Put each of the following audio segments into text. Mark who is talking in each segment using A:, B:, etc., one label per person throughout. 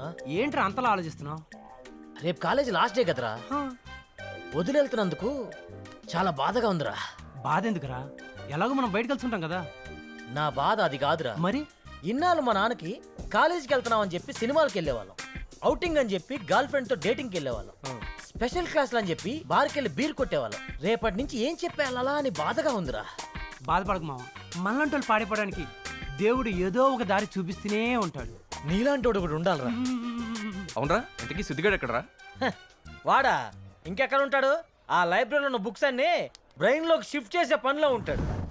A: ఆ?
B: ఏంట్రా అంతలా ఆలోచిస్తున్నావు?
A: రేపు కాలేజీ లాస్ట్ డే కదరా. వదిలేళ్తున్నందుకు చాలా బాధగా ఉందిరా.
B: బాధ ఎందుకురా ఎలాగో మనం బయట కలిసి ఉంటాం కదా.
A: నా బాధ అది కాదురా.
B: మరి?
A: ఇన్నాళ్ళు మా నాన్నకి కాలేజీకి వెళ్తున్నామని చెప్పి సినిమాలకు వెళ్ళేవాళ్ళం. అవుటింగ్ అని చెప్పి గర్ల్ ఫ్రెండ్తో డేటింగ్కి వెళ్ళేవాళ్ళం. స్పెషల్ క్లాసులు అని చెప్పి బార్కి వెళ్ళి బీర్ కొట్టేవాళ్ళం. రేపటి నుంచి ఏం చెప్పి వెళ్ళాలా అని బాధగా ఉందిరా.
B: బాధపడకు మామ మనలాంటి వాళ్ళు పాడిపోవడానికి దేవుడు ఏదో ఒక దారి చూపిస్తూనే ఉంటాడు.
A: నీలాంటి వాడు కూడా ఉండాలిరా.
C: అవునరా? ఇంతకీ సిద్ధిగాడు ఎక్కడరా?
A: హ, వాడా? ఇంకెక్కడ ఉంటాడు? ఆ లైబ్రరీలో ఉన్న బుక్స్ అన్ని బ్రెయిన్లోకి షిఫ్ట్ చేసే పనిలో ఉంటాడు.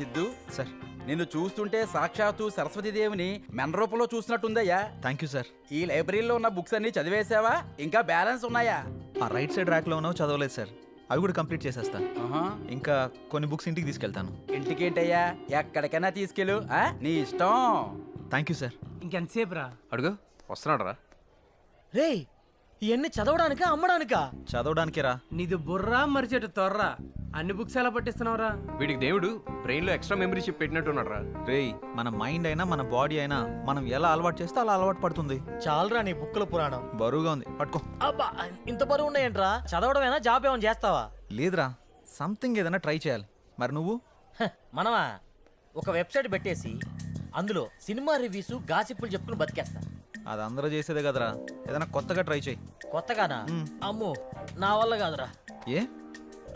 D: సిద్ధు
E: సార్.
D: నిన్ను చూస్తుంటే సాక్షాత్తు సరస్వతీదేవిని మెన రూపంలో చూసినట్టుందయ్యా
E: థ్యాంక్ యూ సార్
D: ఈ లైబ్రరీలో ఉన్న బుక్స్ అన్ని చదివేశావా ఇంకా బ్యాలెన్స్ ఉన్నాయా?
E: ఆ రైట్ సైడ్ ర్యాక్లో ఉన్నవి చదవలేదు సార్. అవి కూడా కంప్లీట్ చేసేస్తా. ఇంకా కొన్ని బుక్స్ ఇంటికి తీసుకెళ్తాను.
D: ఇంటికేంటయ్యా? ఎక్కడికైనా తీసుకెళ్ళు ఆ? నీ ఇష్టం.
E: థ్యాంక్ యూ సార్
B: ఇంకెంతసేపు రా
C: అడుగు వస్తున్నాడు రా
A: రేయ్ ఇవన్నీ చదవడానికా అమ్మడానికా?
E: చదవడానికే రా
B: నీది బుర్రా మరిచేటు తొర్రా. అన్ని బుక్స్ ఎలా పట్టిస్తున్నావురా?
C: వీడికి దేవుడు బ్రెయిన్లో ఎక్స్ట్రా మెమరీ చిప్ పెట్టినట్టున్నాడు రా
E: రేయ్ మన మైండ్ అయినా మన బాడీ అయినా మనం ఎలా అలవాటు చేస్తే అలా అలవాటు పడుతుంది.
A: చాలరా నీ బుక్కుల పురాణం.
E: బరువుగా ఉంది. పట్టుకో.
A: అబ్బా ఇంత బరువు ఉన్నాయంట్రా? చదవడమేనా జాబ్ ఏమైనా చేస్తావా?
E: లేదురా సంథింగ్ ఏదైనా ట్రై చేయాలి. మరి నువ్వు?
A: హ, మనమా? ఒక వెబ్సైట్ పెట్టేసి అందులో సినిమా రివ్యూస్ గాసిప్పులు చెప్పుకుని బతికేస్తా.
E: అది అందరూ చేసేదే కదరా. ఏదైనా కొత్తగా ట్రై చేయి.
A: కొత్తగానా? అమ్మో నా వల్ల కాదురా.
E: ఏ?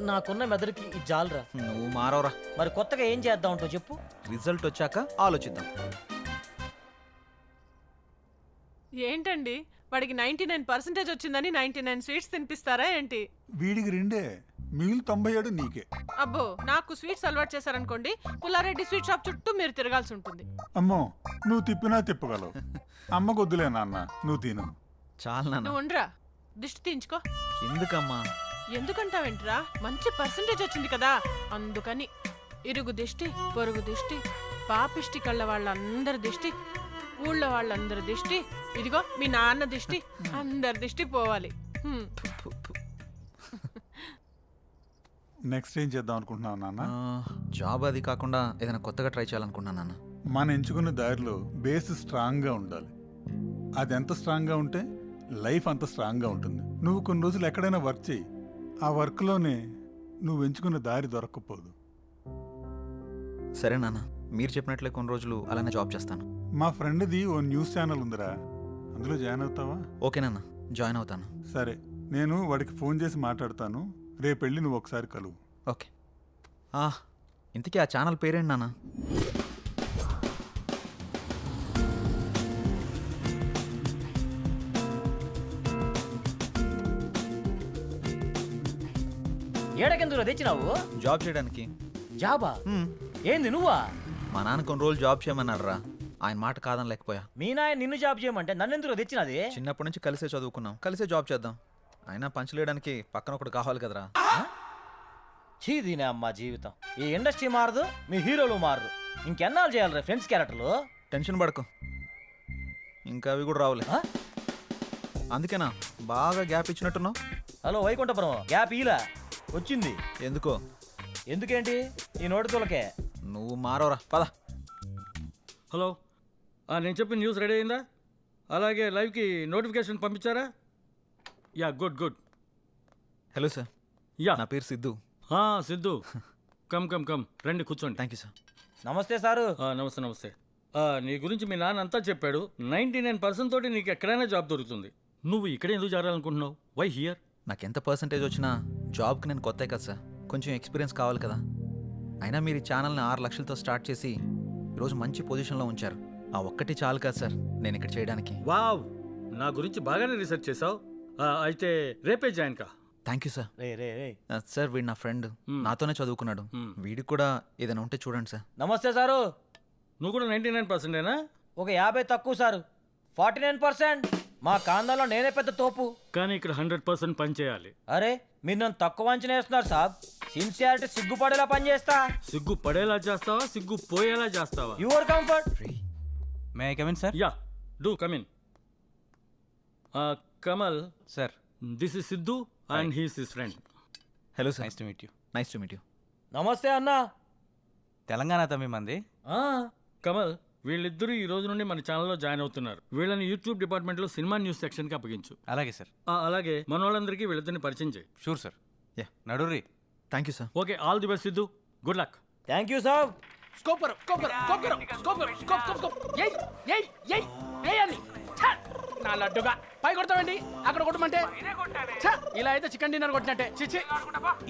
A: నాకున్న మెదడుకి ఇది జాలరా.
E: నువ్వు మారవరా.
A: మరి కొత్తగా ఏం చేద్దాం అంటో చెప్పు.
E: రిజల్ట్ వచ్చాక ఆలోచిద్దాం.
F: ఏంటండి? వాడికి నైన్టీ నైన్ పర్సెంటేజ్ వచ్చిందని నైన్టీ నైన్ స్వీట్స్ తినిపిస్తారా ఏంటి?
G: వీడికి రెండే. మిగిలిన తొంభై ఏడు నీకే.
F: అబ్బో నాకు స్వీట్స్ అలవాటు చేశారనుకోండి పుల్లారెడ్డి స్వీట్ షాప్ చుట్టూ మీరు తిరగాల్సి ఉంటుంది.
G: అమ్మో నువ్వు తిప్పినా తిప్పగలవు. అమ్మ కొద్దులే నాన్న నువ్వు తిను.
E: చాలు నాన్న.
F: నువ్వు ఉండరా? దిష్టి తీయించుకో.
E: ఎందుకమ్మా?
F: ఎందుకంటావేంట్రా? మంచి పర్సెంటేజ్ వచ్చింది కదా. అందుకని ఇరుగు దిష్టి పొరుగు దిష్టి పాపిష్టి కళ్ళ వాళ్ళందరి దిష్టి ఊళ్ళో వాళ్ళందరి దిష్టి ఇదిగో మీ నాన్న దిష్టి అందరి దిష్టి పోవాలి. హ్మ్.
G: నెక్స్ట్ ఏం చేద్దాం అనుకుంటున్నావు నాన్న?
E: జాబ్ అది కాకుండా ఏదైనా కొత్తగా ట్రై చేయాలనుకున్నాను నాన్న.
G: మనం ఎంచుకున్న దారిలో బేస్ స్ట్రాంగ్గా ఉండాలి. అది ఎంత స్ట్రాంగ్గా ఉంటే లైఫ్ అంత స్ట్రాంగ్గా ఉంటుంది. నువ్వు కొన్ని రోజులు ఎక్కడైనా వర్క్ చేయి. ఆ వర్క్లోనే నువ్వు ఎంచుకున్న దారి దొరక్కపోదు.
E: సరే నాన్న మీరు చెప్పినట్లే కొన్ని రోజులు అలానే జాబ్ చేస్తాను.
G: మా ఫ్రెండ్ది ఓ న్యూస్ ఛానల్ ఉందిరా. అందులో జాయిన్ అవుతావా?
E: ఓకే నాన్న జాయిన్ అవుతాను.
G: సరే నేను వాడికి ఫోన్ చేసి మాట్లాడతాను. రేపు వెళ్ళి నువ్వు ఒకసారి కలువు.
E: ఓకే. ఆ, ఇంతకీ ఆ ఛానల్ పేరేంటి నాన్న?
A: ఏడకెందుకు తెచ్చినావు?
E: జాబ్ చేయడానికి.
A: జాబా?
E: హ్మ్.
A: ఏంది నువ్వా?
E: మా నాన్న కొన్ని రోజులు జాబ్ చేయమన్నారు ఆయన మాట కాదని లేకపోయా
A: మీ నాయన నిన్ను జాబ్ చేయమంటే నన్ను ఎందుకు తెచ్చినది?
E: చిన్నప్పటి నుంచి కలిసే చదువుకున్నాం. కలిసే జాబ్ చేద్దాం. అయినా పంచలేయడానికి పక్కన ఒకటి కావాలి కదరా.
A: చీ దీనే అమ్మా జీవితం. ఈ ఇండస్ట్రీ మారదు మీ హీరోలు మారరు. ఇంకెన్నాళ్ళు చేయాలి ఫ్రెండ్స్ క్యారెక్టర్లు?
E: టెన్షన్ పడకు. ఇంకా అవి కూడా రావులే.
A: ఆ?
E: అందుకేనా? బాగా గ్యాప్ ఇచ్చినట్టున్నావు?
A: హలో వైకుంఠపురం. గ్యాప్ ఈలా? వచ్చింది.
E: ఎందుకో?
A: ఎందుకేంటి? ఈ నోటి తోలకే.
E: నువ్వు మారవరా పద.
H: హలో ఆ, నేను చెప్పిన న్యూస్ రెడీ అయిందా? అలాగే లైవ్కి నోటిఫికేషన్ పంపించారా? Yeah good good.
E: Hello sir.
H: Yeah.
E: నా పేరు Siddhu.
H: Siddhu. Come come come. రండి కూర్చోండి.
E: Thank you sir.
A: నమస్తే సారు.
H: నమస్తే నమస్తే. నీ గురించి మీ నాన్న అంతా చెప్పాడు. నైంటీ నైన్ పర్సెంట్ తోటి నీకు ఎక్కడైనా జాబ్ దొరుకుతుంది. నువ్వు ఇక్కడ ఎందుకు చేరాలనుకుంటున్నావు వై హియర్
E: నాకు ఎంత పర్సంటేజ్ వచ్చినా జాబ్కి నేను కొత్త కదా సార్. కొంచెం ఎక్స్పీరియన్స్ కావాలి కదా. అయినా మీరు ఈ ఛానల్ని ఆరు లక్షలతో స్టార్ట్ చేసి ఈరోజు మంచి పొజిషన్లో ఉంచారు. ఆ ఒక్కటి చాలు కదా సార్ నేను ఇక్కడ చేయడానికి.
H: వావ్ నా గురించి బాగానే రీసెర్చ్ చేసావు అయితే రేపే జాయిన్ కా.
E: థ్యాంక్ యూ సార్
A: రే రే
E: సార్ వీడు నా ఫ్రెండ్
H: Hmm.
E: నాతోనే చదువుకున్నాడు.
H: Hmm.
E: వీడికి కూడా ఏదైనా ఉంటే చూడండి సార్
A: నమస్తే సారు.
H: నువ్వు కూడా నైంటీ నైన్ పర్సెంటేనా
A: ఒక యాభై తక్కువ సారు. Forty nine percent. మా కాందంలో నేనే పెద్ద తోపు.
H: కానీ ఇక్కడ హండ్రెడ్ పర్సెంట్ పని చేయాలి.
A: అరే మీరు నన్ను తక్కువ అంచనా వేస్తున్నారు సాబ్. సిన్సియారిటీ సిగ్గుపడేలా పనిచేస్తా
H: సిగ్గు పడేలా చేస్తావా సిగ్గు పోయేలా చేస్తావా
A: your comfort
D: may I come in sir
H: yeah do come in Kamal
D: sir
H: this is Siddhu and he's is friend
E: hello sir
D: nice to meet you
E: nice to meet you
A: నమస్తే అన్నా
D: తెలంగాణ తమ్మి మంది.
A: ఆ,
H: కమల్ వీళ్ళిద్దరూ ఈ రోజు నుండి మన ఛానల్లో జాయిన్ అవుతున్నారు. వీళ్ళని యూట్యూబ్ డిపార్ట్మెంట్లో సినిమా న్యూస్ సెక్షన్కి అప్పగించు.
D: అలాగే సార్
H: అలాగే మన వాళ్ళందరికీ వీళ్ళిద్దరిని పరిచయం చేయి.
D: Sure sir
E: Yeah.
D: నడురి
E: thank you sir
H: okay all the best Siddhu good luck
A: thank you సాబ్
B: స్కోపర్ స్కోపర్ స్కోపర్ స్కోపర్ స్కోప్ స్కోప్ స్కోప్ ఏయ్ ఏయ్ ఏయ్ లడ్డుగా. పై కొడతామండి అక్కడ కొట్టమంటే? ఛ, ఇలా అయితే చికెన్ డిన్నర్ కొట్టినట్టే. చిచి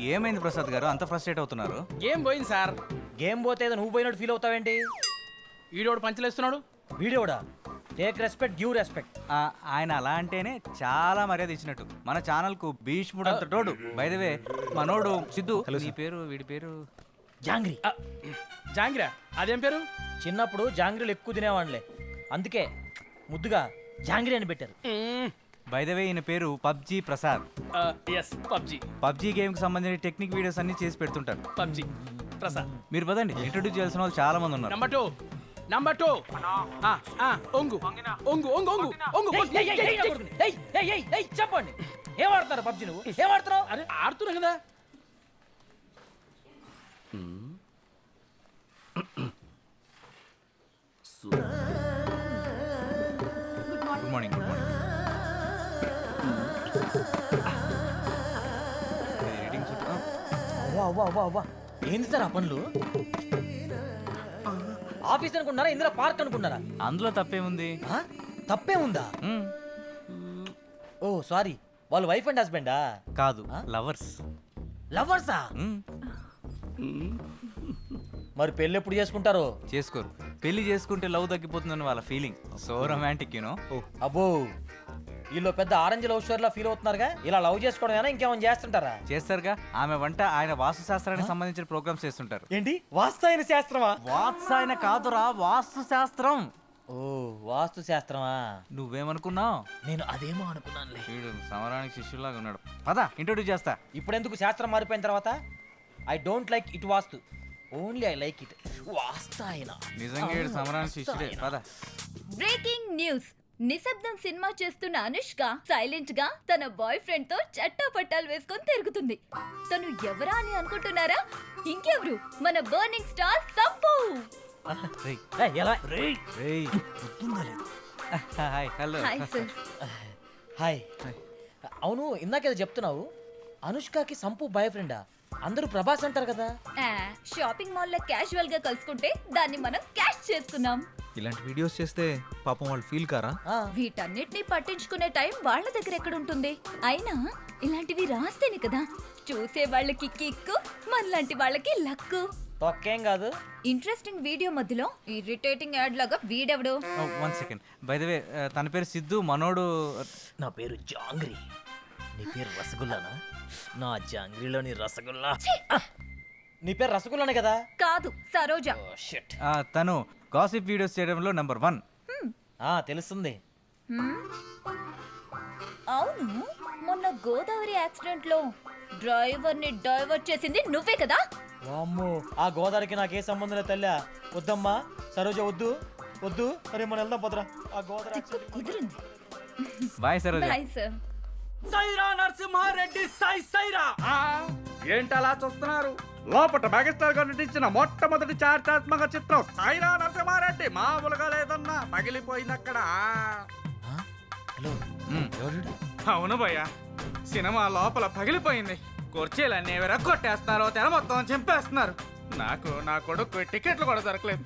D: ఏమైంది ప్రసాద్ గారు? అంత ఫ్రస్ట్రేట్ అవుతున్నారు?
B: ఏం పోయింది సార్?
A: గేమ్ పోతే ఏదో నువ్వు పోయినట్టు ఫీల్ అవుతావేంటి?
B: ఈడోడు పంచలేస్తున్నాడు?
A: వీడియోడా టేక్ రెస్పెక్ట్ గివ్ రెస్పెక్ట్.
D: ఆ, ఆయన అలా అంటేనే చాలా మర్యాద ఇచ్చినట్టు. మన ఛానల్కు భీష్ముడు అంత తోడు బైదవే మనోడు సిద్ధు నీ పేరు వీడి పేరు?
A: జాంగ్రీ.
B: ఆ, జాంగిరా అదేం పేరు?
A: చిన్నప్పుడు జాంగ్రీలు ఎక్కువ తినేవాళ్ళే అందుకే ముద్దుగా జాంగ్రీ అని పెట్టారు
D: బైదవే ఈయన పేరు PUBG Prasad
B: yes PUBG
D: PUBG గేమ్కి సంబంధించిన టెక్నిక్ వీడియోస్ అన్ని చేసి పెడుతుంటారు
B: పబ్జి ప్రసాద్
D: మీరు పదండి ఇంట్రొడ్యూస్ చేయాల్సిన వాళ్ళు చాలా మంది ఉన్నారు
B: నంబర్ టూ నంబర్ టూ ఒంగు ఒంగు ఒంగు ఒంగు ఒంగు
A: చెప్పండి ఏం ఆడుతున్నారు పబ్జి నువ్వు ఏం ఆడుతున్నావు
B: అరే ఆడుతున్నా కదా
D: గుడ్
A: అవ్వా అవ్వా అవ్వా ఏంది సార్ ఆ పనులు? ఆఫీస్ అనుకున్నారా ఇందులో పార్క్ అనుకున్నారా
D: అందులో తప్పేముంది?
A: ఆ? తప్పే ఉందా. ఓ సారీ. వాళ్ళు వైఫ్ అండ్ హస్బెండా?
D: కాదు లవర్స్.
A: లవర్సా? మరి పెళ్ళి ఎప్పుడు చేసుకుంటారు?
D: చేసుకోరు. పెళ్ళి చేసుకుంటే లవ్ తగ్గిపోతుందని వాళ్ళ ఫీలింగ్. సో రొమాంటిక్ యూనో
A: అబ్బో. వీళ్ళు పెద్ద ఆరెంజ్ లవ్ స్టోరీలా ఫీల్ అవుతున్నారుగా? ఇలా లవ్ చేసుకోవడం ఇంకేమైనా చేస్తుంటారా?
D: చేస్తారుగా. ఆమె వంట ఆయన వాస్తు శాస్త్రానికి సంబంధించిన ప్రోగ్రామ్స్ చేస్తుంటారు.
A: ఏంటి? వాస్తైన శాస్త్రమా?
D: వాత్సాయన కాదురా వాస్తు శాస్త్రం
A: ఓ వాస్తు శాస్త్రమా
D: నువ్వేమనుకున్నావు?
A: నేను అదేమో అనుకున్నానులే.
D: వీడు సమరానికి శిష్యులాగా ఉన్నాడు. పద ఇంట్రొడ్యూస్ చేస్తా.
A: ఇప్పుడెందుకు శాస్త్రం మారిపోయిన తర్వాత? I don't like it vastu. Only I like it వాస్తాయన.
D: నిజంగా సమరానికి శిష్యుడే. పద.
I: బ్రేకింగ్ న్యూస్ నిశ్శబ్దం సినిమా చేస్తున్న అనుష్క సైలెంట్గా తన బాయ్ ఫ్రెండ్తో చట్టా పట్టాలు వేసుకొని తిరుగుతుంది. తను ఎవరా అని అనుకుంటున్నారా? ఇంకెవరు? మన burning star Sampu!
D: Hi hello.
I: Hi sir.
A: Hi. అవును ఇందాకేదో చెప్తున్నావు. అనుష్కకి సంపు బాయ్ ఫ్రెండా? అందరూ ప్రభాస్ అంటారు కదా.
I: ఆ, షాపింగ్ మాల్లో క్యాజువల్గా కలుసుకుంటే దాన్ని మనం క్యాష్ చేసుకున్నాం
E: ఇలాంటి వీడియోస్ చేస్తే పాపం వాళ్ళు ఫీల్ కారా?
I: వీటన్నిటిని పట్టించుకునే టైం వాళ్ళ దగ్గర ఎక్కడ ఉంటుంది అయినా ఇలాంటివి రాస్తేనే కదా. చూసే వాళ్ళకి కిక్కు మనలాంటి వాళ్ళకి లక్కు.
A: తొక్కేం కాదు.
I: ఇంట్రెస్టింగ్ వీడియో మధ్యలో ఇరిటేటింగ్ యాడ్ లాగా వీడెవడు?
D: One second. By the way తన పేరు సిద్ధు మనోడు
A: నా పేరు జాంగ్రీ. నీ పేరు రసగుల్లానా? నా జాంగ్రీలోని రసగుల్లా. నీ పేరు రసగుల్లానే కదా?
I: కాదు సరోజ.
A: షిట్.
D: ఆ, తను గాసిప్ వీడియోస్ చేయడంలో నెంబర్ వన్.
A: ఆ తెలుస్తుంది?
I: అవును మొన్న గోదావరి యాక్సిడెంట్లో డ్రైవర్ని డైవర్ట్ చేసింది నువ్వే కదా?
A: వామ్మో ఆ గోదావరికి నాకే సంబంధం లేదు తల్లా. వద్దమ్మా సరోజ వద్దు వద్దు. అరే మనం వెళ్దాం పోతురా. ఆ గోదావరి
I: కుదిరింది.
D: Bye Saroja.
I: Bye sir
B: Sye Raa Narasimha Reddy Sye Sye Raa.
J: ఏంటలా చూస్తున్నారు? లోపట మెగాస్టార్ గారు నటించిన మొట్టమొదటి చారిత్రాత్మక చిత్రం సైరా నరసింహారెడ్డి. మామూలుగా లేదన్నా పగిలిపోయింది అక్కడ అవును భయ్య సినిమా లోపల పగిలిపోయింది. కుర్చీలన్నీ ఎవరో కొట్టేస్తున్నారు తెర మొత్తం చింపేస్తున్నారు. నాకు నా కొడుకు టికెట్లు కూడా దొరకలేదు.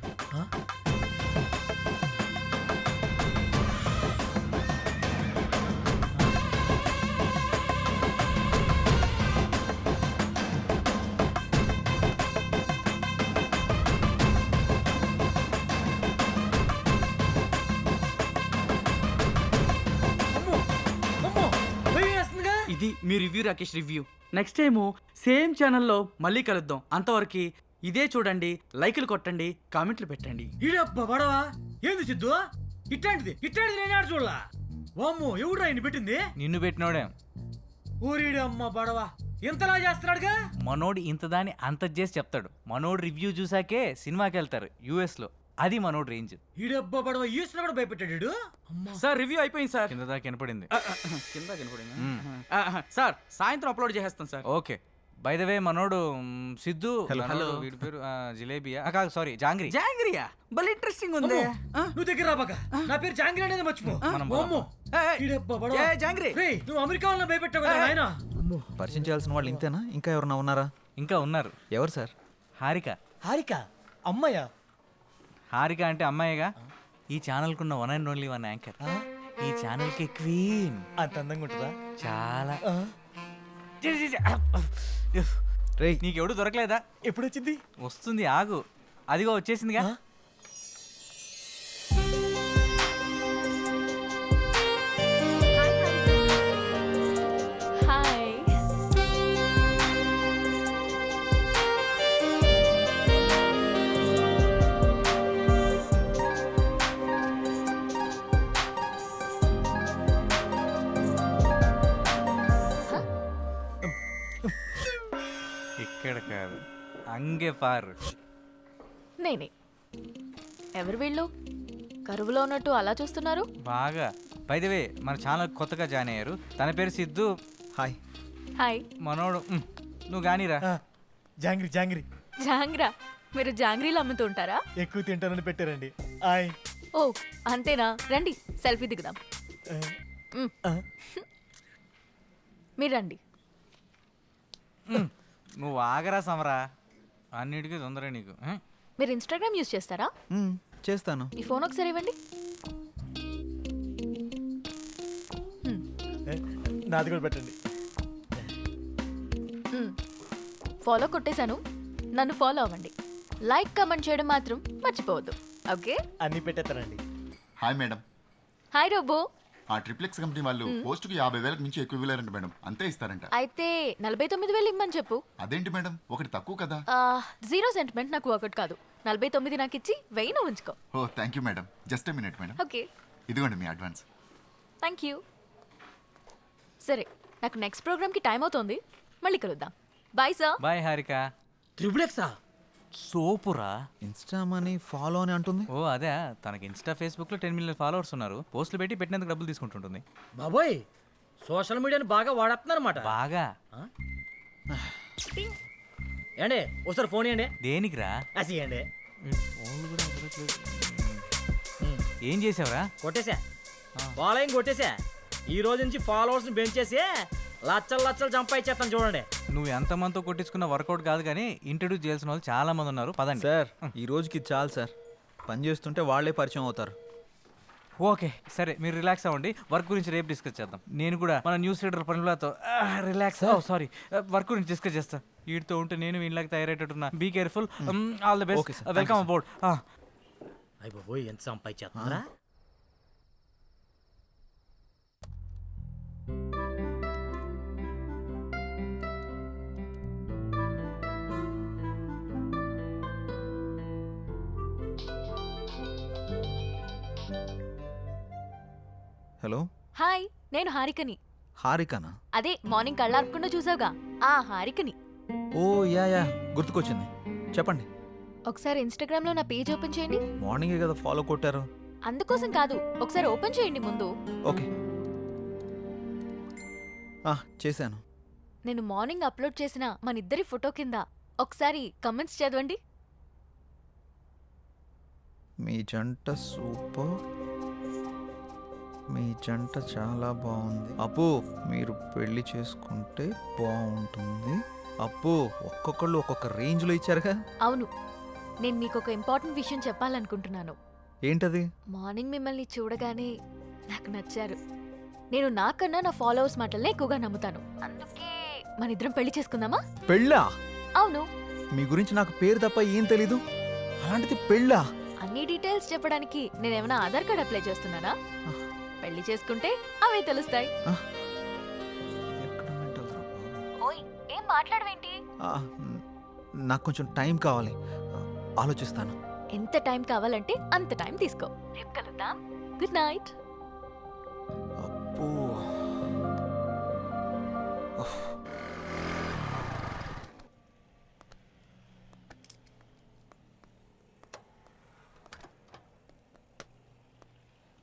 K: Review Rakesh review next time same ఛానల్లో మళ్ళీ కలుద్దాం. అంతవరకు ఇదే చూడండి లైకులు కొట్టండి కామెంట్లు పెట్టండి.
A: ఈడబ్బా పడవా ఏంది సిద్ధు? ఇట్లాంటిది ఇట్లాంటిది నేను ఆడ చూడలా? వామ్మో ఎవడు ఆయన పెట్టింది?
D: నిన్ను పెట్టినోడే.
A: ఊరిడి అమ్మ బడవా ఇంతలా చేస్తున్నాడుగా?
D: మనోడు ఇంత దాన్ని అంత చేసి చెప్తాడు. మనోడు రివ్యూ చూసాకే సినిమాకి వెళ్తారు యుఎస్లో. అది మనోడు రేంజ్.
A: ఈడబ్బ బడవ ఈశ్వర కూడా భయపెట్టాడు
J: సార్ రివ్యూ అయిపోయింది సార్.
D: కింద దాకా వినపడింది.
J: కింద కనపడింది సార్ సాయంత్రం అప్లోడ్ చేసేస్తాను sir.
D: Okay. By the way మనోడు మ్, సిద్ధు మనోడు, వీడి పేరు ఆ, జిలేబియా ఆ, కాదు సారీ జాంగ్రీ.
J: జాంగ్రియా? భలే ఇంట్రెస్టింగ్ ఉంది?
A: నువ్వు దగ్గర రాబాక నా పేరు జాంగ్రీ అనేది మర్చిపో.
D: మనం
J: ఏయ్, ఏయ్,
A: ఈడబ్బ
J: జాంగ్రీ.
A: రేయ్, నువ్వు అమెరికా వాళ్ళని భయపెట్టావు కదా నాయనా?
E: పరిచయం చేయాల్సిన వాళ్ళు ఇంతేనా? ఇంకా ఎవరన్నా ఉన్నారా?
D: ఇంకా ఉన్నారు.
E: ఎవరు సార్?
D: హారిక.
A: హారిక? అమ్మయ్య
D: హారిక అంటే అమ్మాయిగా? ఈ ఛానల్కి ఉన్న one and only one anchor ఈ ఛానల్కి క్వీన్
A: అంత అందంగా ఉంటుందా?
D: చాలా.
E: రేయ్.
D: నీకెవడు దొరకలేదా?
A: ఎప్పుడు వచ్చింది
D: వస్తుంది ఆగు. అదిగో వచ్చేసిందిగా. అంగే పారు
L: నేనే. ఎవరు వీళ్ళు? కరువులో ఉన్నట్టు అలా చూస్తున్నారు?
D: బాగా. వే మన ఛానల్ కొత్తగా జాయిన్ అయ్యారు. తన పేరు సిద్ధు.
E: హాయ్.
L: హాయ్.
D: మనోడు. నువ్వు కానీరా
A: ఆ, జాంగ్రీ జాంగ్రీ.
L: జాంగ్రా మీరు జాంగ్రీలు అమ్ముతుంటారా
A: ఎక్కువ తింటానని పెట్టారండి. ఆయ్.
L: ఓ అంతేనా? రండి సెల్ఫీ దిగుదాం.
A: ఆ,
L: మ్.
A: ఆ.
L: మీరు రండి.
D: నువ్వు ఆగరా సమరా. అన్నిటికీ తొందర నీకు?
L: మీరు ఇన్స్టాగ్రామ్ యూజ్ చేస్తారా?
E: మ్మ్, చేస్తాను.
L: ఈ ఫోన్ ఒకసారి ఇవ్వండి.
A: ఏ, నాది కూడా పెట్టండి.
L: ఫాలో కొట్టేశాను. నన్ను ఫాలో అవ్వండి. లైక్ కమెంట్ చేయడం మాత్రం మర్చిపోవద్దు. ఓకే
A: అన్నీ పెట్టేస్తానండి.
M: హాయ్ మేడం
L: హాయ్ రోబో
M: ఆ ట్రిప్లెక్స్ కంపెనీ వాళ్ళు పోస్టుకి యాభై వేలకు మించి ఎక్కువ ఇవ్వలేరంట మేడం. అంతే ఇస్తారంట.
L: అయితే నలభై తొమ్మిది వేలు ఇమ్మని చెప్పు.
M: అదేంటి మేడం? ఒకటి తక్కువ కదా.
L: ఆ, జీరో సెంటిమెంట్ నాకు ఒకటి కాదు. నలభై తొమ్మిది నాకు ఇచ్చి వెయ్యి నువ్వు ఉంచుకో.
M: ఓ thank you madam. Just minute madam.
L: Okay
M: ఇదిగోండి మీ అడ్వాన్స్.
L: థ్యాంక్ యూ సరే నాకు నెక్స్ట్ ప్రోగ్రామ్కి టైం అవుతోంది. మళ్ళీ కలుద్దాం. Bye sir
D: bye Harika
A: triple ఎక్సా
D: సోపురా?
E: ఇన్స్టా మనీ ఫాలో అని అంటుంది.
D: ఓ అదే తనకి ఇన్స్టా ఫేస్బుక్లో టెన్ మిలియన్ ఫాలోవర్స్ ఉన్నారు. పోస్టులు పెట్టి పెట్టినందుకు డబ్బులు తీసుకుంటుంటుంది.
A: బాబోయ్ సోషల్ మీడియాని బాగా వాడేస్తున్నారన్నమాట
D: బాగా?
A: ఏండి ఒకసారి ఫోన్ ఇవ్వండి
D: దేనికిరా?
A: అసి ఇవ్వండి
D: ఏం చేసావురా?
A: కొట్టేసా ఫాలోయింగ్ కొట్టేసా ఈ రోజు నుంచి ఫాలోవర్స్ని పెంచేసి లచ్చలు లచ్చలు సంపాదించేస్తాను చూడండి.
D: నువ్వు ఎంతమందితో కొట్టించుకున్న వర్కౌట్ కాదు కానీ ఇంట్రడ్యూస్ చేయాల్సిన వాళ్ళు చాలా మంది ఉన్నారు. పదండి.
E: సార్ ఈ రోజుకి చాలు సార్. పని చేస్తుంటే వాళ్ళే పరిచయం అవుతారు.
D: ఓకే సరే మీరు రిలాక్స్ అవ్వండి. వర్క్ గురించి రేపు డిస్కస్ చేద్దాం. నేను కూడా మన న్యూస్ రీడర్ పనులతో రిలాక్స్ సారీ. వర్క్ గురించి డిస్కస్ చేస్తా. వీటితో ఉంటే నేను వీళ్ళకి తయారయ్యేటట్టున్నా. Be careful all the best welcome. About
A: అయ్య బాబోయ్ ఎంత సంపాదించేస్తున్నారా
E: హలో?
L: హాయ్ నేను హారికని.
E: హారికనా?
L: అదే మార్నింగ్ కళ్ళార్పకుండా చూసావుగా. ఆ హారికని.
E: ఓ యా యా గుర్తుకొచ్చింది. చెప్పండి.
L: ఒకసారి ఇన్స్టాగ్రామ్లో నా పేజ్ ఓపెన్ చేయండి.
E: మార్నింగే కదా ఫాలో కొట్టారు.
L: అందుకోసం కాదు ఒకసారి ఓపెన్ చేయండి ముందు.
E: ఓకే. ఆ, చేశాను.
L: నేను మార్నింగ్ అప్లోడ్ చేసిన మన ఇద్దరి ఫోటో కింద ఒకసారి కమెంట్స్ చదవండి.
E: మీ జంట సూపర్. మీ జంట చాలా బాగుంది. అప్పు మీరు పెళ్ళి చేసుకుంటే బాగుంటుంది. అప్పు ఒక్కొక్కళ్ళు ఒక్కొక్క రేంజ్లో ఇచ్చారుగా.
L: అవును. నేను మీకు ఒక ఇంపార్టెంట్ విషయం చెప్పాలనుకుంటున్నాను.
E: ఏంటది?
L: మార్నింగ్ మిమ్మల్ని చూడగానే నాకు నచ్చారు. నేను నాకన్నా నా ఫాలోవర్స్ మాటలనే ఎక్కువగా నమ్ముతాను. అందుకే మన ఇద్దరం పెళ్ళి చేసుకుందామా?
E: పెళ్ళా?
L: అవును.
E: మీ గురించి నాకు పేరు తప్ప ఏం తెలీదు. అలాంటిది పెళ్ళా?
L: అన్ని డీటెయిల్స్ చెప్పడానికి నేనేమైనా ఆధార్ కార్డ్ అప్లై చేస్తున్నానా? పెళ్ళి చేసుకుంటే అవే తెలుస్తాయి? ఓయ్ ఏం మాట్లాడవేంటి?
E: నాకు కొంచెం టైం కావాలి. ఆలోచిస్తాను.
L: ఎంత టైం కావాలంటే అంత టైం తీసుకో. రేపు కలుద్దాం. Good night.
E: అబ్బో.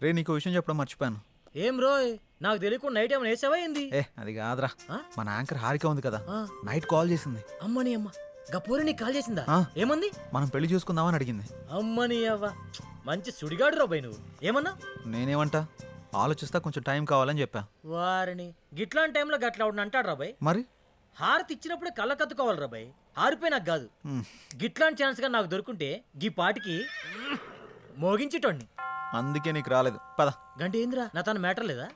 E: రే నీకు విషయం చెప్పడం మర్చిపోయాను.
A: ఏం రోయ్? నాకు తెలియకుండా నైట్ ఏమైనా వేసావా ఏంది?
E: ఏ అది కాదురా.
A: ఆ?
E: మన యాంకర్ హారిక ఉంది కదా.
A: ఆ.
E: నైట్ కాల్ చేసింది.
A: అమ్మని అమ్మ. గపూరి నీకు కాల్ చేసిందా?
E: ఆ.
A: ఏమంది?
E: మనం పెళ్ళి చూసుకుందామని అడిగింది.
A: అమ్మని అవ్వ. మంచి సుడిగాడు రాబాయ్ నువ్వు. ఏమన్నా?
E: నేనేమంటా? ఆలోచిస్తా కొంచెం టైం కావాలని చెప్పా.
A: వారిని గిట్లాంటి టైంలో గట్లా అవును అంటాడు రాబాయ్
E: మరి?
A: హారతి ఇచ్చినప్పుడే కళ్ళ కత్తుకోవాలి రాబాయ్ హారిపోయి నాకు కాదు.
E: మ్,
A: గిట్లాంటి ఛాన్స్గా నాకు దొరుకుంటే గీ పాటికి మోగించేటోడిని.
E: అందుకే నీకు రాలేదు. పద.
A: గంట ఏందిరా? నా తన మ్యాటర్ లేదా?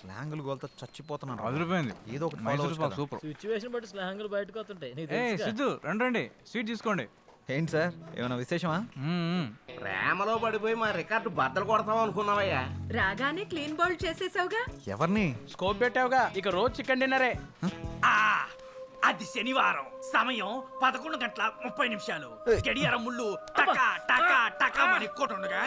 E: స్లాంగులు గోల్తో చచ్చిపోతున్నాను.
D: అదిరిపోయింది.
E: ఏదో ఒకటి follow
D: మైసూర్
E: అవ్వచ్చు
D: పాక్
E: కదా.
D: సూపర్.
A: సిచ్యువేషన్ బట్టి స్లాంగులు బయటకు వస్తుంటాయి. నీకు
D: ఏ
A: తెలుసుగా.
D: సిద్ధు రండి రండి. స్వీట్ తీసుకోండి.
E: ఏంటి సార్? ఏమైనా విశేషమా?
D: మ్మ్, మ్మ్.
N: ప్రేమలో పడిపోయి మా రికార్డు బద్దలు కొడతాం అనుకున్నావయ్యా.
F: రాగానే క్లీన్ బౌల్ చేసేసావుగా?
E: ఎవరిని?
B: స్కోప్ పెట్టావుగా. ఇక రోజు చికెన్ డిన్నరే.
J: అది శనివారం. సమయం పదకొండు గంటల ముప్పై నిమిషాలు. గడియారం ముళ్ళు టకా టకా టకా మని కొట్టుండగా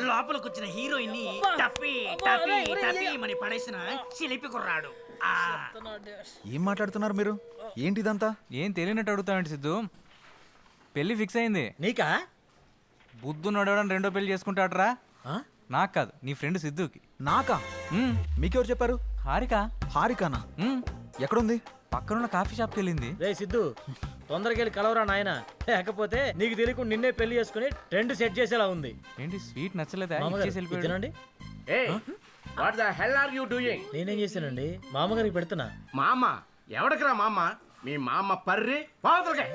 J: లోపలికి వచ్చిన హీరోయిన్ని టప్పి టప్పి టప్పి మని పడేసిన చిలిపి కుర్రాడు. ఆ.
E: ఏం మాట్లాడుతున్నారు మీరు? ఏంటి ఇదంతా
D: ఏం తెలియనట్టు అడుగుతావేంటి సిద్ధు. పెళ్ళి ఫిక్స్ అయింది.
A: నీకా?
D: బుద్ధు నడవడం రెండో పెళ్ళి చేసుకుంటాడరా?
A: ఆ?
D: నాకు కాదు నీ ఫ్రెండ్ సిద్ధుకి.
E: నాకా. మీకెవరు చెప్పారు?
D: హారిక.
E: హారికానా. ఎక్కడుంది?
D: పక్కనున్న కాఫీ షాప్కి వెళ్ళింది.
A: రే సిద్ధు తొందరగా వెళ్ళి కలవరా నాయన? లేకపోతే నీకు తెలియకుండా నిన్నే పెళ్ళి చేసుకుని ట్రెండ్ సెట్ చేసేలా ఉంది.
D: ఏంటి స్వీట్ నచ్చలేదా?
A: మామగారు,
D: ఇచ్చేసి
A: ఇది
D: వెళ్ళిపోయాడు
A: తినండి
N: what the hell are you doing
A: నేనేం చేశానండి? మామగారికి పెడుతున్నా.
N: మా అమ్మ ఎవడికిరా మా అమ్మ మీ మా అమ్మ పర్రి పావుతలకే.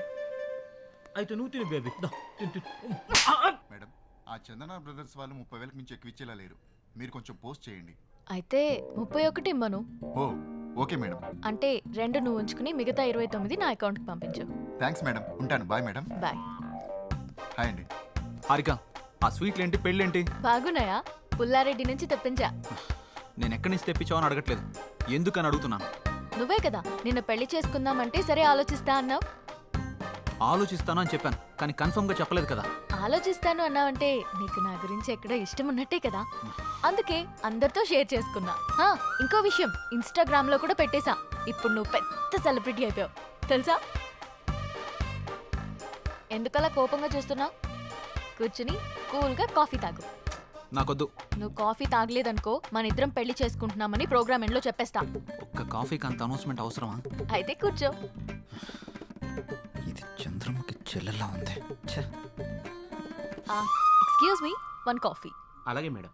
A: అయితే నువ్వు తిను బేబీ. దా, తిను, తిను.
M: మేడం ఆ చందన బ్రదర్స్ వాళ్ళు ముప్పై వేలకు మించి ఎక్కువ ఇచ్చేలా లేరు. మీరు కొంచెం పోస్ట్ చేయండి.
L: అయితే ముప్పై ఒకటి ఇమ్మను.
M: ఓ ఓకే మేడం.
L: అంటే రెండు నువ్వు ఉంచుకుని మిగతా ఇరవై తొమ్మిది నా అకౌంట్కి పంపించు.
M: Thanks madam. ఉంటాను. Bye madam.
L: బాయ్.
M: హాయ్ అండి.
E: హారిక ఆ స్వీట్లు ఏంటి పెళ్ళేంటి?
L: బాగున్నాయా? పుల్లారెడ్డి నుంచి తెప్పించా.
E: నేను ఎక్కడి నుంచి తెప్పించావు అని అడగట్లేదు. ఎందుకని అడుగుతున్నాను?
L: నువ్వే కదా నిన్న పెళ్ళి చేసుకుందామంటే సరే ఆలోచిస్తా అన్నావు?
E: ఆలోచిస్తాను అని చెప్పాను కానీ కన్ఫర్మ్గా చెప్పలేదు కదా.
L: ఆలోచిస్తాను అన్నావంటే నీకు నా గురించి ఎక్కడో ఇష్టం ఉన్నట్టే కదా. అందుకే అందరితో షేర్ చేసుకున్నా. హా, ఇంకో విషయం ఇన్స్టాగ్రామ్లో కూడా పెట్టేశా. ఇప్పుడు నువ్వు పెద్ద సెలబ్రిటీ అయిపోయావు. తెలుసా? ఎందుకలా కోపంగా చూస్తున్నావు? కూర్చుని కూల్గా కాఫీ తాగు.
E: నాకొద్దు.
L: నువ్వు కాఫీ తాగలేదనుకో మన ఇద్దరం పెళ్ళి చేసుకుంటున్నామని ప్రోగ్రామ్ ఎండ్లో చెప్పేస్తా.
E: ఒక్క కాఫీకి అంత అనౌన్స్మెంట్ అవసరమా?
L: అయితే కూర్చో.
E: ఇది చంద్రముఖి చెల్లెలా ఉంది. ఛే.
L: ఎక్స్క్యూజ్ మీ వన్ కాఫీ
N: అలాగే మేడం.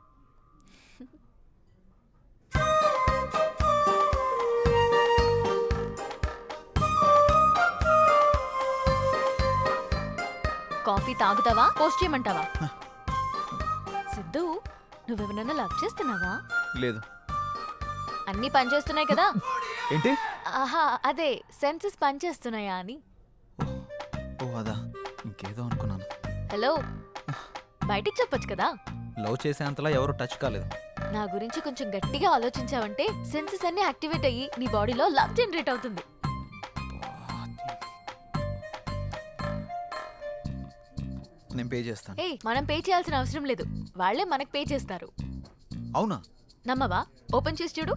L: కాఫీ తాగుతావా? పోస్ట్ చేయమంటావా? సిద్ధు నువ్వెవరన్నా లవ్ చేస్తున్నావా?
E: లేదు.
L: అన్నీ పనిచేస్తున్నాయి కదా?
E: ఏంటి?
L: ఆహా అదే సెన్సెస్ పనిచేస్తున్నాయా అని.
E: ఓ అదా. ఇంకేదో అనుకున్నాను.
L: హలో బయటికి చెప్పొచ్చు కదా?
E: లవ్ చేసేంతలా ఎవరు టచ్ కాలేదు.
L: నా గురించి కొంచెం గట్టిగా ఆలోచించావంటే సెన్సెస్ అన్ని యాక్టివేట్ అయ్యి నీ బాడీలో లవ్ జనరేట్ అవుతుంది.
E: నేను పే చేస్తాను.
L: ఏ మనం పే చేయాల్సిన అవసరం లేదు. వాళ్ళే మనకు పే చేస్తారు.
E: అవునా?
L: నమ్మవా? ఓపెన్ చేసి చూడు.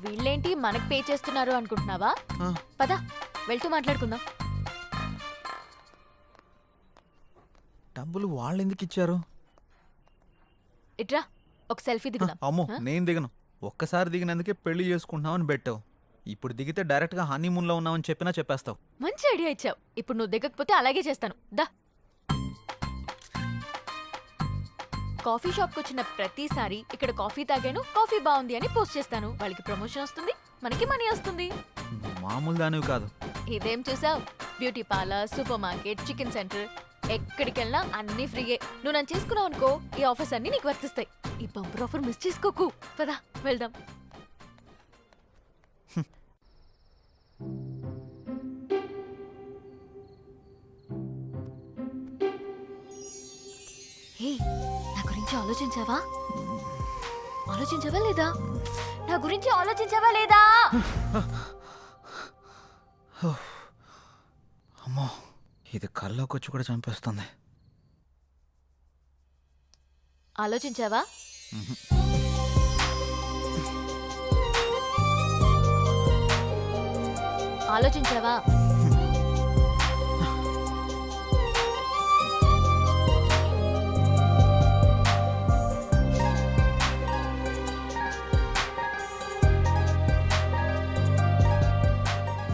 L: వీళ్ళేంటి మనకు పే చేస్తున్నారు అనుకుంటున్నావా?
E: ఆ,
L: పద వెళ్తూ మాట్లాడుకుందాం.
E: డబ్బులు వాళ్ళు ఎందుకు ఇచ్చారు
L: ఇట్రా ఒక సెల్ఫీ దిగుదాం.
E: అమ్మో? నేను దిగను. ఒక్కసారి దిగినందుకే పెళ్ళి చేసుకుంటున్నామని పెట్టావు. ఇప్పుడు దిగితే డైరెక్ట్గా హనీమూన్లో ఉన్నామని చెప్పినా చెప్పేస్తావు.
L: మంచి ఐడియా ఇచ్చావు. ఇప్పుడు నువ్వు దిగకపోతే అలాగే చేస్తాను. దా. కాఫీ షాప్కి వచ్చిన ప్రతిసారి ఇక్కడ కాఫీ తాగాను కాఫీ బాగుంది అని పోస్ట్ చేస్తాను. వాళ్ళకి ప్రమోషన్ వస్తుంది మనకి మనీ వస్తుంది.
E: మామూలు దానివి కాదు.
L: ఇదేం చూసావు? Beauty parlour super market chicken centre. ఎక్కడికి వెళ్ళినా అన్ని ఫ్రీయే. నువ్వు నన్ను చేసుకున్నావు అనుకో ఈ ఆఫర్స్ అన్ని నీకు వర్తిస్తాయి. ఈ బంపర్ ఆఫర్ మిస్ చేసుకోకు. పదా వెళ్దాం. హే నా గురించి ఆలోచించావా? ఆలోచించావా లేదా? నా గురించి ఆలోచించావా లేదా?
E: ఇది కల్లోకి వచ్చి కూడా చంపేస్తుంది.
L: ఆలోచించావా? ఆలోచించావా?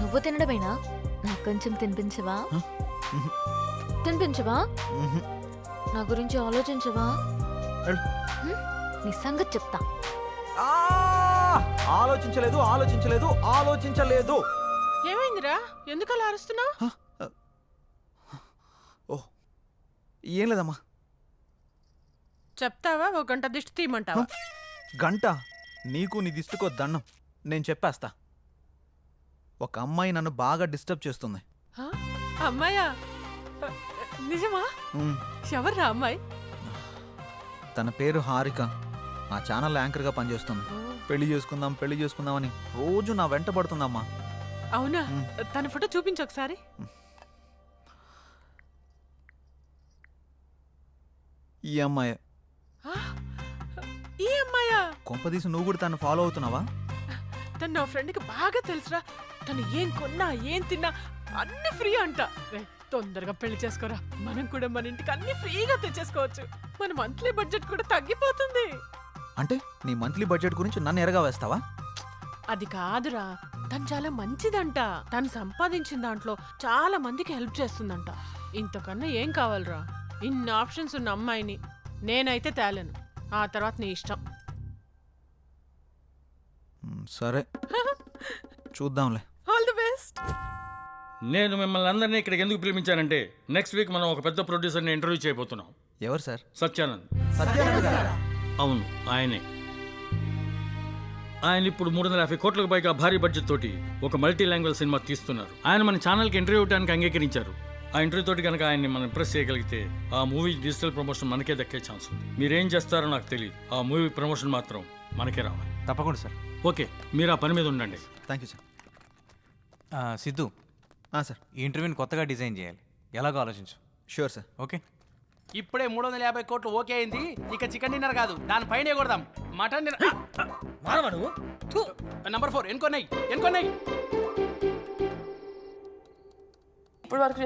L: నువ్వు తినడమేనా? నాకు కొంచెం తినిపించవా? తినిపించవా. నా గురించి ఆలోచించవా? నీ సంగతి చెప్తా!
E: ఆలోచించలేదు ఆలోచించలేదు ఆలోచించలేదు.
F: ఏమైందిరా? ఎందుకు అలా అరుస్తున్నావు
E: ఓ ఏం లేదమ్మా.
F: చెప్తావా? ఒక గంట దిష్టి తీయమంటావా?
E: గంట? నీకు నీ దిష్టికో దండం. నేను చెప్పేస్తా. ఒక అమ్మాయి నన్ను బాగా డిస్టర్బ్ చేస్తుంది.
F: హ? అమ్మాయా? నిజమా?
E: ఉమ్,
F: ఎవర్రా అమ్మాయి?
E: తన పేరు హారిక. ఆ ఛానల్ యాంకర్గా పనిచేస్తుంది. పెళ్ళి చేసుకుందాం పెళ్ళి చేసుకుందామని రోజు నా వెంట పడుతుందమ్మా.
F: అవునా?
E: మ్.
F: తన ఫోటో చూపించు ఒకసారి.
E: ఈ అమ్మాయి.
F: ఆ, ఈ అమ్మాయా?
E: కొంపదీసి నువ్వు కూడా తను ఫాలో అవుతున్నావా?
F: తను నా ఫ్రెండ్కి బాగా తెలుసురా. తను ఏం కొన్నా ఏం తిన్నా అన్ని ఫ్రీ అంట. తొందరగా పెళ్ళి చేసుకోరా. మనం కూడా మన ఇంటికి అన్ని ఫ్రీగా తెచ్చేసుకోవచ్చు. మన మంత్లీ బడ్జెట్ కూడా తగ్గిపోతుంది.
E: అంటే నీ మంత్లీ బడ్జెట్ గురించి నన్ను ఎరగా వేస్తావా?
F: అది కాదురా. తను చాలా మంచిదంట. తను సంపాదించిన దాంట్లో చాలా మందికి హెల్ప్ చేస్తుందంట. ఇంతకన్నా ఏం కావాలరా? ఇన్ని ఆప్షన్స్ ఉన్న అమ్మాయిని నేనైతే తేలేను. ఆ తర్వాత నీ ఇష్టం.
E: సరే. చూద్దాంలే.
F: All the best.
H: నేను మిమ్మల్ని అందరినీ ఇక్కడికి ఎందుకు పిలిపించానంటే నెక్స్ట్ వీక్ మనం ఒక పెద్ద ప్రొడ్యూసర్ని ఇంటర్వ్యూ చేయబోతున్నాం.
E: ఎవరు సార్?
H: సత్యానంద్? అవును ఆయనే. ఆయన ఇప్పుడు మూడు వందల యాభై కోట్లకు పైగా భారీ బడ్జెట్ తోటి ఒక మల్టీ లాంగ్వేజ్ సినిమా తీస్తున్నారు. ఆయన మన ఛానల్కి ఇంటర్వ్యూ ఇవ్వడానికి అంగీకరించారు. ఆ ఇంటర్వ్యూ తోటి కనుక ఆయన్ని మనం ఇంప్రెస్ చేయగలిగితే ఆ మూవీ డిజిటల్ ప్రమోషన్ మనకే దక్కే ఛాన్స్ ఉంది. మీరేం చేస్తారో నాకు తెలియదు ఆ మూవీ ప్రమోషన్ మాత్రం మనకే రావాలి.
D: తప్పకుండా సార్.
H: ఓకే మీరు ఆ పని మీద ఉండండి.
E: థ్యాంక్ యూ సార్
D: ఆ, సిద్ధు
E: సార్.
D: ఈ ఇంటర్వ్యూని కొత్తగా డిజైన్ చేయాలి. ఎలాగో ఆలోచించు.
E: Sure sir
D: okay?
B: ఇప్పుడే మూడు వందల యాభై కోట్లు ఓకే అయింది. ఇక చికెన్ డిన్నర్ కాదు. దానిపైనే కొడదాం. మటన్ డిన్నర్ నంబర్ ఫోర్ ఎన్కొన్నాయి ఎన్కొన్నాయి
F: ఇప్పుడు వరకు